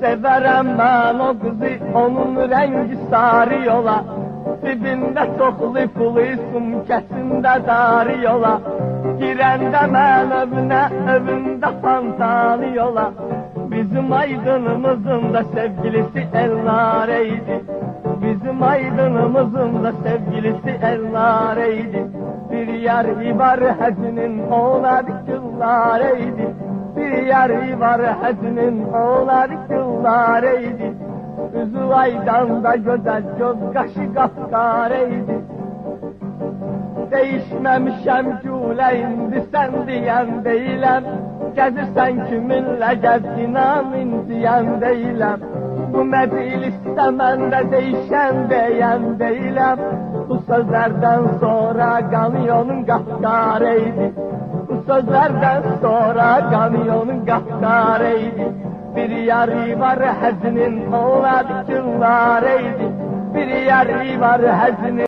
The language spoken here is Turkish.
Severem ben o kızı onun rengi sarı yola. Dibinde toklu pulu sumkesinde darı yola. Girende ben evine evinde fantalı yola. Bizim aydınımızın da sevgilisi Elnare'ydi Bizim aydınımızın da sevgilisi Elnare'ydi Bir yer var hazinin oğladı kıllareydi Yer var hazinin oğladı kıllareydi Üzü aydan da güzel göz kaşı kapkareydi Değişmemişem cüle indi sen diyen değilim. Gezirsen kiminle gez inamin diyen değilim. Bu mecliste ben de değişen diyen değilim. Bu sözlerden sonra kamyonun kahkareydi sözlerden sonra kamyonun kahkareydi Bir yarı var hazinin oğladı kıllareydi Bir yarı var hazinin